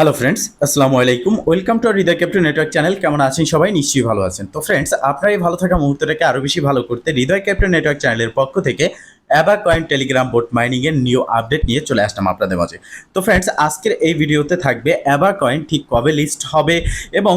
Hello friends আসসালামু আলাইকুম welcome to Hriday captain network channel কেমন আছেন সবাই? নিশ্চয়ই ভালো আছেন। তো ফ্রেন্ডস আপনার এই ভালো থাকা মুহূর্তটাকে আরও বেশি ভালো করতে হৃদয় ক্যাপ্টেন নেটওয়ার্ক চ্যানেলের পক্ষ থেকে Aba coin Telegram bot mining এর নিউ আপডেট নিয়ে চলে আসলাম আপনাদের মাঝে। তো ফ্রেন্ডস আজকের এই ভিডিওতে থাকবে অ্যাবা কয়েন ঠিক কবে লিস্ট হবে এবং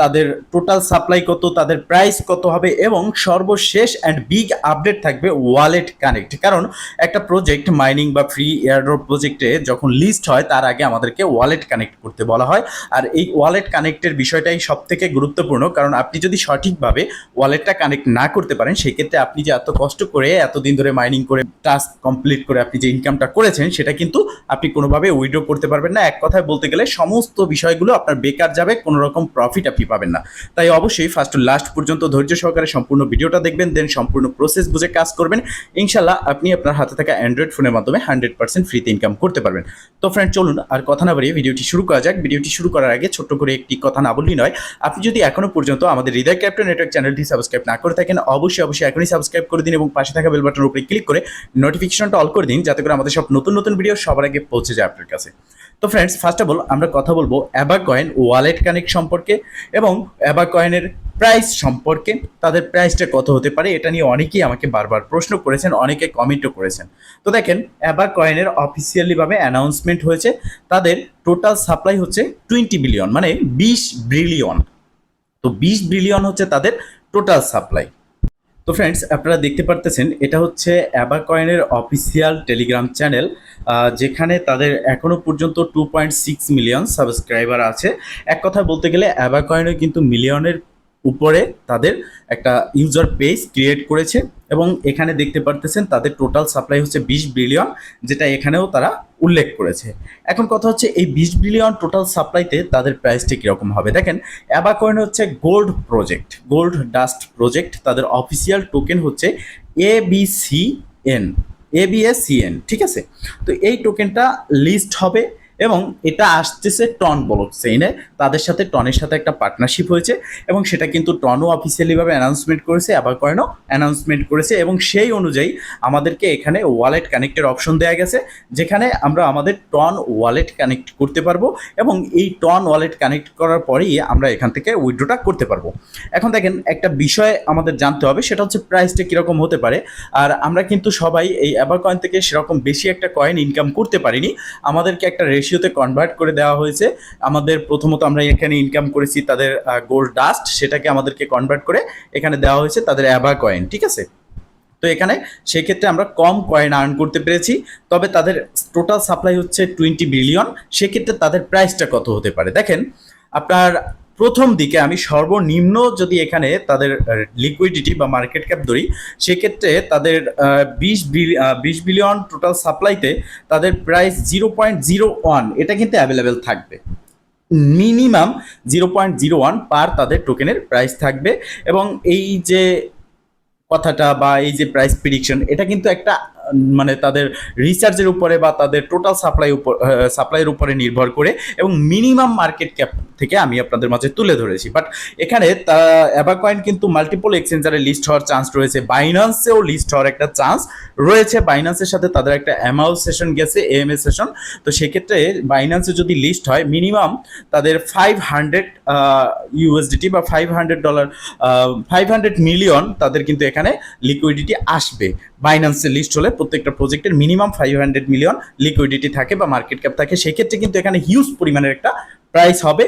তাদের টোটাল সাপ্লাই কত, তাদের প্রাইস কত হবে এবং সর্বশেষ অ্যান্ড বিগ আপডেট থাকবে ওয়ালেট কানেক্ট কারণ একটা প্রজেক্ট মাইনিং বা ফ্রি এয়ারড্রপ প্রজেক্টে যখন লিস্ট হয়, তার আগে আমাদেরকে ওয়ালেট কানেক্ট করতে বলা হয়। আর এই ওয়ালেট কানেক্টের বিষয়টাই সব থেকে গুরুত্বপূর্ণ, কারণ আপনি যদি সঠিকভাবে ওয়ালেটটা কানেক্ট না করতে পারেন, সেক্ষেত্রে আপনি যে এত কষ্ট করে এতদিন ধরে মাইনিং করে টাস্ক কমপ্লিট করে আপনি যে ইনকামটা করেছেন, সেটা কিন্তু আপনি কোনোভাবে উইড্রো করতে পারবেন না। এক কথায় বলতে গেলে সমস্ত বিষয়গুলো আপনার বেকার যাবে কোনো রকম প্রফিট আপনি পাবেন না। তাই অবশ্যই ফার্স্ট টু লাস্ট পর্যন্ত ধৈর্য সহকারে সম্পূর্ণ ভিডিওটা দেখবেন দেন সম্পূর্ণ প্রসেস বুঝে কাজ করবেন। ইনশাল্লাহ আপনি আপনার হাতে থাকা অ্যান্ড্রয়েড ফোনের মাধ্যমে হান্ড্রেড পার্সেন্ট ফ্রিতে ইনকাম করতে পারবেন। তো ফ্রেন্ড চলুন আর কথা না বাড়িয়ে ভিডিওটি শুরু করা যাক। ভিডিওটি শুরু করার আগে ছোট্ট করে একটি কথা না বললেই নয়, আপনি যদি এখনও পর্যন্ত আমাদের হৃদয় ক্যাপ্টেন নেটওয়ার্ক চ্যানেলটি সাবস্ক্রাইব না করে থাকেন, অবশ্যই অবশ্যই এখনই সাবস্ক্রাইব করে দিন এবং পাশে থাকা বেল উপরে ক্লিক করে নোটিফিকেশনটা অল করে দিন, যাতে করে আমাদের সব নতুন নতুন ভিডিও সবার আগে পৌঁছে যায় আপনার কাছে। তো ফ্রেন্ডস ফার্স্ট অফ অল আমরা কথা বলব অ্যাবা কয়েন ওয়ালেট কানেক্ট সম্পর্কে এবং অ্যাবা কয়েনের প্রাইস সম্পর্কে। তাদের প্রাইসটা কত হতে পারে, এটা নিয়ে অনেকেই আমাকে বারবার প্রশ্ন করেছেন, অনেকে কমেন্টও করেছেন। তো দেখেন অ্যাবা কয়েনের অফিসিয়ালিভাবে অ্যানাউন্সমেন্ট হয়েছে, তাদের টোটাল সাপ্লাই হচ্ছে টোয়েন্টি বিলিয়ন মানে বিশ বিলিয়ন তো বিশ বিলিয়ন হচ্ছে তাদের টোটাল সাপ্লাই তো ফ্রেন্ডস আপনারা দেখতে পারতেছেন, এটা হচ্ছে অ্যাবা কয়েনের অফিসিয়াল টেলিগ্রাম চ্যানেল যেখানে তাদের এখনও পর্যন্ত two point six million subscriber আছে। এক কথা বলতে গেলে অ্যাবা কয়েনও কিন্তু মিলিয়নের উপরে তাদের একটা ইউজার পেজ ক্রিয়েট করেছে এবং এখানে দেখতে পারতেছেন তাদের টোটাল সাপ্লাই হচ্ছে বিশ বিলিয়ন যেটা এখানেও তারা উল্লেখ করেছে। এখন কথা হচ্ছে এই বিশ বিলিয়ন টোটাল সাপ্লাইতে তাদের প্রাইসটি কীরকম হবে? দেখেন অ্যাবাকয়েন হচ্ছে gold project gold dust project তাদের অফিসিয়াল টোকেন হচ্ছে A B C N ABACN ঠিক আছে? তো এই টোকেনটা লিস্ট হবে এবং এটা আসতেছে টন ব্লক চেইনে তাদের সাথে, টনের সাথে একটা পার্টনারশিপ হয়েছে এবং সেটা কিন্তু টনও অফিসিয়ালিভাবে অ্যানাউন্সমেন্ট করেছে, আবার কয়েনও অ্যানাউন্সমেন্ট করেছে এবং সেই অনুযায়ী আমাদেরকে এখানে ওয়ালেট কানেক্টের অপশন দেওয়া গেছে, যেখানে আমরা আমাদের টন ওয়ালেট কানেক্ট করতে পারব এবং এই টন ওয়ালেট কানেক্ট করার পরেই আমরা এখান থেকে উইড্রোটা করতে পারব। এখন দেখেন, একটা বিষয় আমাদের জানতে হবে, সেটা হচ্ছে প্রাইসটা কীরকম হতে পারে। আর আমরা কিন্তু সবাই এই অ্যাবার কয়েন থেকে সেরকম বেশি একটা কয়েন ইনকাম করতে পারিনি। আমাদেরকে একটা রেশিওতে কনভার্ট করে দেওয়া হয়েছে। আমাদের প্রথমত আমরা এখানে ইনকাম করেছি তাদের গোল্ড ডাস্ট সেটাকে আমাদেরকে কনভার্ট করে এখানে দেওয়া হয়েছে তাদের অ্যাবা কয়েন ঠিক আছে? তো এখানে সেক্ষেত্রে আমরা কম কয়েন আর্ন করতে পেরেছি, তবে তাদের টোটাল সাপ্লাই হচ্ছে টোয়েন্টি বিলিয়ন সেক্ষেত্রে তাদের প্রাইসটা কত হতে পারে? দেখেন, আপনার প্রথম দিকে আমি সর্বনিম্ন যদি এখানে তাদের লিকুইডিটি বা মার্কেট ক্যাপ ধরি, সেক্ষেত্রে তাদের বিশ বিশ বিলিয়ন টোটাল সাপ্লাইতে তাদের price zero point zero one এটা কিন্তু অ্যাভেলেবেল থাকবে। Minimum zero point zero one per তাদের টোকেনের প্রাইস থাকবে। এবং এই যে কথাটা বা এই যে প্রাইস প্রিডিকশন এটা কিন্তু একটা মানে তাদের রিচার্জের উপরে বা তাদের টোটাল সাপ্লাই উপর সাপ্লাইয়ের উপরে নির্ভর করে এবং মিনিমাম মার্কেট ক্যাপ থেকে আমি আপনাদের মাঝে তুলে ধরেছি। বাট এখানে অ্যাবাকয়েন কিন্তু মাল্টিপল এক্সচেঞ্জারে লিস্ট হওয়ার চান্স রয়েছে। বাইন্যান্সেও লিস্ট হওয়ার একটা চান্স রয়েছে। বাইন্যান্সের সাথে তাদের একটা অ্যামাউল সেশন গেছে এএমএ সেশন তো সেক্ষেত্রে বাইন্যান্সে যদি লিস্ট হয় মিনিমাম তাদের ফাইভ হান্ড্রেড ইউএসডিটি বা five hundred dollar five hundred million তাদের কিন্তু এখানে লিকুইডিটি আসবে। বাইন্যান্সে লিস্ট হলে প্রত্যেকটা প্রজেক্টের minimum five hundred million liquidity থাকে বা মার্কেট ক্যাপ থাকে। সেক্ষেত্রে কিন্তু এখানে হিউজ পরিমাণের একটা প্রাইস হবে।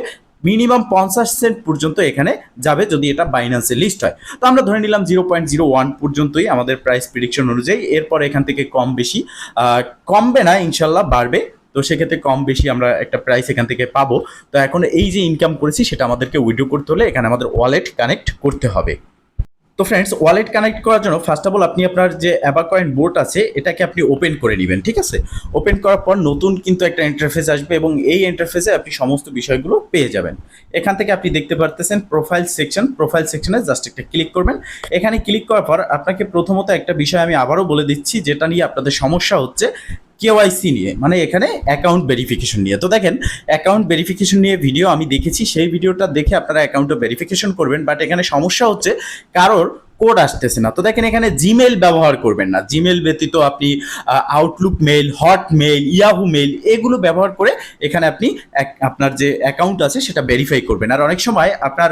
মিনিমাম পঞ্চাশ সেন্ট পর্যন্ত এখানে যাবে যদি এটা বাইন্যান্সে লিস্ট হয়। তো আমরা ধরে নিলাম জিরো পয়েন্ট জিরো ওয়ান পর্যন্তই আমাদের প্রাইস প্রিডিকশন অনুযায়ী। এরপর এখান থেকে কম বেশি কমবে না, ইনশাল্লাহ বাড়বে। তো সেক্ষেত্রে কম বেশি আমরা একটা প্রাইস এখান থেকে পাবো। তো এখন এই যে ইনকাম করেছি সেটা আমাদেরকে উইড্রো করতে হলে এখানে আমাদের ওয়ালেট কানেক্ট করতে হবে। তো ফ্রেন্ডস ওয়ালেট কানেক্ট করার জন্য ফার্স্ট অফ অল আপনি আপনার যে অ্যাবাকয়েন বোর্ড আছে, এটাকে আপনি ওপেন করে নেবেন, ঠিক আছে? ওপেন করার পর নতুন কিন্তু একটা ইন্টারফেস আসবে এবং এই ইন্টারফেসে আপনি সমস্ত বিষয়গুলো পেয়ে যাবেন। এখান থেকে আপনি দেখতে পারতেছেন প্রোফাইল সেকশন প্রোফাইল সেকশনে জাস্ট একটা ক্লিক করবেন। এখানে ক্লিক করার পর আপনাকে প্রথমত একটা বিষয় আমি আবারও বলে দিচ্ছি, যেটা নিয়ে আপনাদের সমস্যা হচ্ছে কেওয়াইসি নিয়ে মানে এখানে অ্যাকাউন্ট ভেরিফিকেশন নিয়ে। তো দেখেন অ্যাকাউন্ট ভেরিফিকেশন নিয়ে ভিডিও আমি দেখেছি, সেই ভিডিওটা দেখে আপনারা অ্যাকাউন্টটা ভেরিফিকেশন করবেন বাট এখানে সমস্যা হচ্ছে, কারোর কোড আসতেছে না। তো দেখেন এখানে জিমেল ব্যবহার করবেন না। জিমেল ব্যতীত আপনি Outlook mail Hotmail Yahoo mail এগুলো ব্যবহার করে এখানে আপনি আপনার যে অ্যাকাউন্ট আছে সেটা ভেরিফাই করবেন। আর অনেক সময় আপনার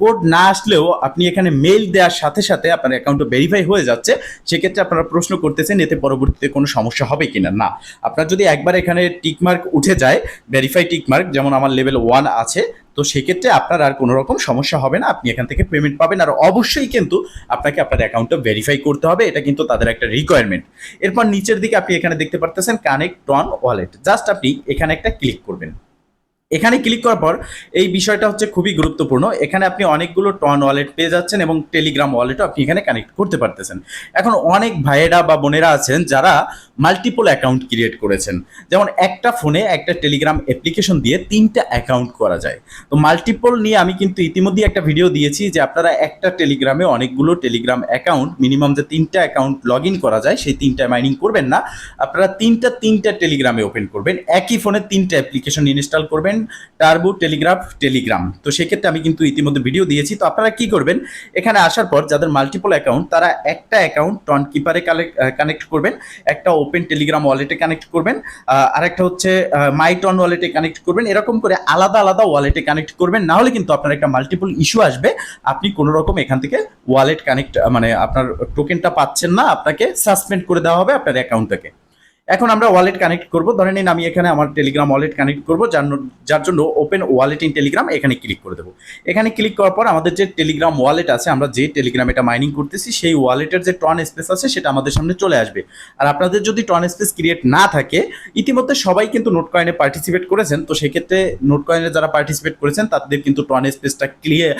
কোড না আসলেও আপনি এখানে মেল দেওয়ার সাথে সাথে আপনার অ্যাকাউন্টটা ভেরিফাই হয়ে যাচ্ছে। সেক্ষেত্রে আপনারা প্রশ্ন করতেছেন, এতে পরবর্তীতে কোনো সমস্যা হবে কিনা? না। আপনার যদি একবার এখানে টিকমার্ক উঠে যায় ভেরিফাই টিকমার্ক যেমন আমার লেভেল ওয়ান আছে তো সেক্ষেত্রে আপনার আর কোনো রকম সমস্যা হবে না। আপনি এখান থেকে পেমেন্ট পাবেন আর অবশ্যই কিন্তু আপনাকে আপনার অ্যাকাউন্টটা ভেরিফাই করতে হবে। এটা কিন্তু তাদের একটা রিকোয়ারমেন্ট এরপর নিচের দিকে আপনি এখানে দেখতে পারতেছেন কানেক্ট অন ওয়ালেট জাস্ট আপনি এখানে একটা ক্লিক করবেন। এখানে ক্লিক করার পর এই বিষয়টা হচ্ছে খুবই গুরুত্বপূর্ণ। এখানে আপনি অনেকগুলো টন ওয়ালেট পেয়ে যাচ্ছেন এবং টেলিগ্রাম ওয়ালেটও আপনি এখানে কানেক্ট করতে পারতেছেন। এখন অনেক ভাইয়েরা বা বোনেরা আছেন যারা মাল্টিপল অ্যাকাউন্ট ক্রিয়েট করেছেন। যেমন একটা ফোনে একটা টেলিগ্রাম অ্যাপ্লিকেশন দিয়ে তিনটা অ্যাকাউন্ট করা যায়। তো মাল্টিপল নিয়ে আমি কিন্তু ইতিমধ্যে একটা ভিডিও দিয়েছি যে আপনারা একটা টেলিগ্রামে অনেকগুলো টেলিগ্রাম অ্যাকাউন্ট মিনিমাম যে তিনটা অ্যাকাউন্ট লগ ইন করা যায়, সেই তিনটা মাইনিং করবেন না। আপনারা তিনটা তিনটা টেলিগ্রামে ওপেন করবেন। একই ফোনে তিনটা অ্যাপ্লিকেশন ইনস্টল করবেন। টার্বো টেলিগ্রাফ টেলিগ্রাম তো সেক্ষেত্রে আমি কিন্তু ইতিমধ্যে ভিডিও দিয়েছি। তো আপনারা কি করবেন? এখানে আসার পর যাদের মাল্টিপল অ্যাকাউন্ট তারা একটা অ্যাকাউন্ট টন কিপারে কানেক্ট করবেন। একটা ওপেন টেলিগ্রাম ওয়ালেটে কানেক্ট করবেন। আরেকটা হচ্ছে মাই টন ওয়ালেটে কানেক্ট করবেন। এরকম করে আলাদা আলাদা ওয়ালেটে কানেক্ট করবেন। না হলে কিন্তু আপনার একটা মাল্টিপল ইস্যু আসবে। আপনি কোনো রকম এখান থেকে ওয়ালেট কানেক্ট মানে আপনার টোকেনটা পাচ্ছেন না। আপনাকে সাসপেন্ড করে দেওয়া হবে আপনার অ্যাকাউন্টটাকে এখন আমরা ওয়ালেট কানেক্ট করব। ধরে নিন আমি এখানে আমার টেলিগ্রাম ওয়ালেট কানেক্ট করব, যার যার জন্য ওপেন ওয়ালেট ইন টেলিগ্রাম এখানে ক্লিক করে দেবো। এখানে ক্লিক করার পর আমাদের যে টেলিগ্রাম ওয়ালেট আছে, আমরা যে টেলিগ্রাম এটা মাইনিং করতেছি, সেই ওয়ালেটের যে টন স্পেস আছে, সেটা আমাদের সামনে চলে আসবে। আর আপনাদের যদি টন স্পেস ক্রিয়েট না থাকে, ইতিমধ্যে সবাই কিন্তু নোট কয়েনে পার্টিসিপেট করেছেন, তো সেক্ষেত্রে নোট কয়েনে যারা পার্টিসিপেট করেছেন, তাদের কিন্তু টন স্পেসটা ক্লিয়ার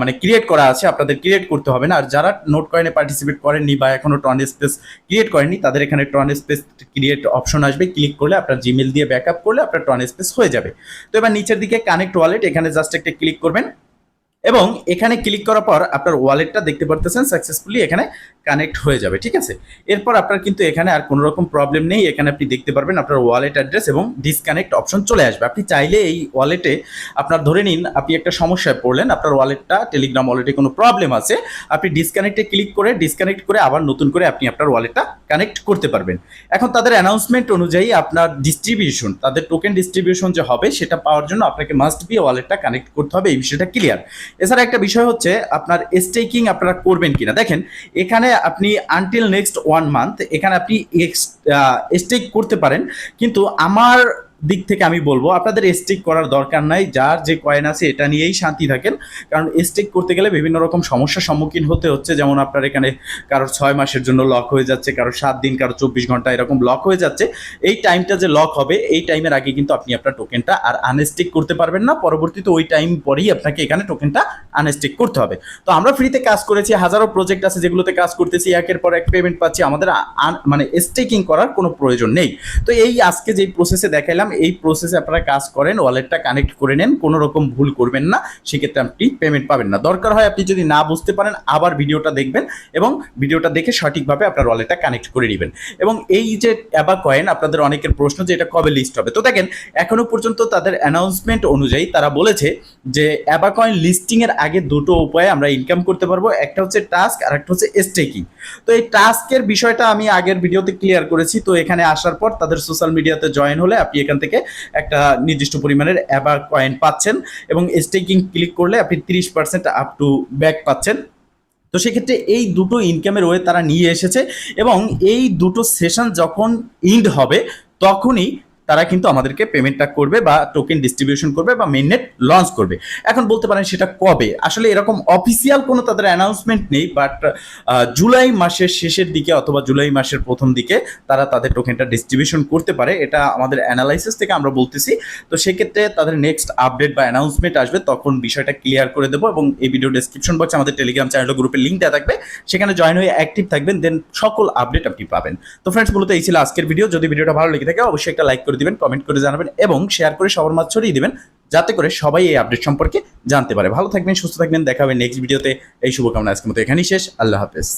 মানে ক্রিয়েট করা আছে, আপনাদের ক্রিয়েট করতে হবে না। আর যারা নোট কয়েনে পার্টিসিপেট করেননি বা এখনও টন স্পেস ক্রিয়েট করেননি, তাদের এখানে টন স্পেস ক্রিয়েট অপশন আসবে ক্লিক করলে আপনার জিমেল দিয়ে ব্যাকআপ করলে আপনার টন স্পেস হয়ে যাবে। তো এবার নিচের দিকে কানেক্ট ওয়ালেট এখানে জাস্ট একটা ক্লিক করবেন। এবং এখানে ক্লিক করার পর আপনার ওয়ালেটটা দেখতে পারতেছেন সাকসেসফুলি এখানে কানেক্ট হয়ে যাবে, ঠিক আছে? এরপর আপনার কিন্তু এখানে আর কোনো রকম প্রবলেম নেই, এখানে আপনি দেখতে পারবেন আপনার ওয়ালেট অ্যাড্রেস এবং ডিসকানেক্ট অপশন চলে আসবে। আপনি চাইলে এই ওয়ালেটে আপনার ধরে নিন, আপনি একটা সমস্যায় পড়লেন, আপনার ওয়ালেটটা টেলিগ্রাম ওয়ালেটে কোনো প্রবলেম আছে, আপনি ডিসকানেক্টে ক্লিক করে ডিসকানেক্ট করে আবার নতুন করে আপনি আপনার ওয়ালেটটা কানেক্ট করতে পারবেন। এখন তাদের অ্যানাউন্সমেন্ট অনুযায়ী আপনার ডিস্ট্রিবিউশন তাদের টোকেন ডিস্ট্রিবিউশন যে হবে, সেটা পাওয়ার জন্য আপনাকে মাস্ট বি ওয়ালেটটা কানেক্ট করতে হবে, এই বিষয়টা ক্লিয়ার এছাড়া একটা বিষয় হচ্ছে আপনার স্টেকিং আপনারা করবেন কিনা। দেখেন, এখানে আপনি আনটিল নেক্সট ওয়ান মান্থ এখানে আপনি স্টেক করতে পারেন, কিন্তু আমার দিক থেকে আমি বলব, আপনাদের স্টেক করার দরকার নাই, যার যে কয়েন আছে এটা নিয়েই শান্তি থাকেন। কারণ স্টেক করতে গেলে বিভিন্ন রকম সমস্যার সম্মুখীন হতে হচ্ছে, যেমন আপনার এখানে কারোর ছয় মাসের জন্য লক হয়ে যাচ্ছে কারও সাত দিন কারও চব্বিশ ঘণ্টা এরকম লক হয়ে যাচ্ছে। এই টাইমটা যে লক হবে, এই টাইমের আগে কিন্তু আপনি আপনার টোকেনটা আর আনস্টেক করতে পারবেন না, পরবর্তীতে ওই টাইম পরেই আপনাকে এখানে টোকেনটা আনস্টেক করতে হবে। তো আমরা ফ্রিতে কাজ করেছি, হাজারো প্রজেক্ট আছে যেগুলোতে কাজ করতেছি, একের পর এক পেমেন্ট পাচ্ছি, আমাদের মানে স্টেকিং করার কোনো প্রয়োজন নেই। তো এই আজকে যেই প্রসেসে দেখাইলাম এই প্রসেসে আপনারা কাজ করেন ওয়ালেটটা কানেক্ট করে নেন, কোনো রকম ভুল করবেন না, সেক্ষেত্রে আপনি পেমেন্ট পাবেন না। দরকার হয় আপনি যদি না বুঝতে পারেন, আবার ভিডিওটা দেখবেন এবং ভিডিওটা দেখে সঠিকভাবে আপনার ওয়ালেটটা কানেক্ট করে নেবেন। এবং এই যে অ্যাবা কয়েন আপনাদের অনেকের প্রশ্ন যে এটা কবে লিস্ট হবে? তো দেখেন, এখনও পর্যন্ত তাদের অ্যানাউন্সমেন্ট অনুযায়ী তারা বলেছে যে অ্যাবা কয়েন লিস্টিং এর আগে দুটো উপায়ে আমরা ইনকাম করতে পারব। একটা হচ্ছে টাস্ক আর একটা হচ্ছে স্টেকিং তো এই টাস্কের বিষয়টা আমি আগের ভিডিওতে ক্লিয়ার করেছি। তো এখানে আসার পর তাদের সোশ্যাল মিডিয়াতে জয়েন হলে আপনি এখান থেকে একটা নির্দিষ্ট পরিমাণের অ্যাবার কয়েন পাচ্ছেন এবং স্টেকিং ক্লিক করলে আপনি তিরিশ পার্সেন্ট আপ টু ব্যাক পাচ্ছেন। তো সেক্ষেত্রে এই দুটো ইনকামের ওয়ে তারা নিয়ে এসেছে এবং এই দুটো সেশন যখন ইন্ড হবে, তখনই তারা কিন্তু আমাদেরকে পেমেন্টটা করবে বা টোকেন ডিস্ট্রিবিউশন করবে বা মেননেট লঞ্চ করবে। এখন বলতে পারেন সেটা কবে? আসলে এরকম অফিসিয়াল কোনো তাদের অ্যানাউন্সমেন্ট নেই বাট জুলাই মাসের শেষের দিকে অথবা জুলাই মাসের প্রথম দিকে তারা তাদের টোকেনটা ডিস্ট্রিবিউশন করতে পারে। এটা আমাদের অ্যানালাইসিস থেকে আমরা বলতেছি। তো সেক্ষেত্রে তাদের নেক্সট আপডেট বা অ্যানাউন্সমেন্ট আসবে, তখন বিষয়টা ক্লিয়ার করে দেবো এবং এই ভিডিও ডেসক্রিপশন বক্সে আমাদের টেলিগ্রাম চ্যানেল গ্রুপের লিঙ্ক দেওয়া থাকবে। সেখানে জয়েন হয়ে অ্যাক্টিভ থাকবেন দেন সকল আপডেট আপনি পাবেন। তো ফ্রেন্ডস মূলত এই ছিল আজকের ভিডিও যদি ভিডিওটা ভালো লেগে থাকে, অবশ্যই একটা লাইক করে দিবেন কমেন্ট করে জানাবেন এবং শেয়ার করে সবার মাছ ছড়িয়ে দিবেন যাতে করে সবাই এই আপডেট সম্পর্কে জানতে পারে। ভালো থাকবেন, সুস্থ থাকবেন, দেখা হবে নেক্সট ভিডিওতে এই শুভকামনা আজকের মতো এখানেই শেষ। আল্লাহ হাফেজ।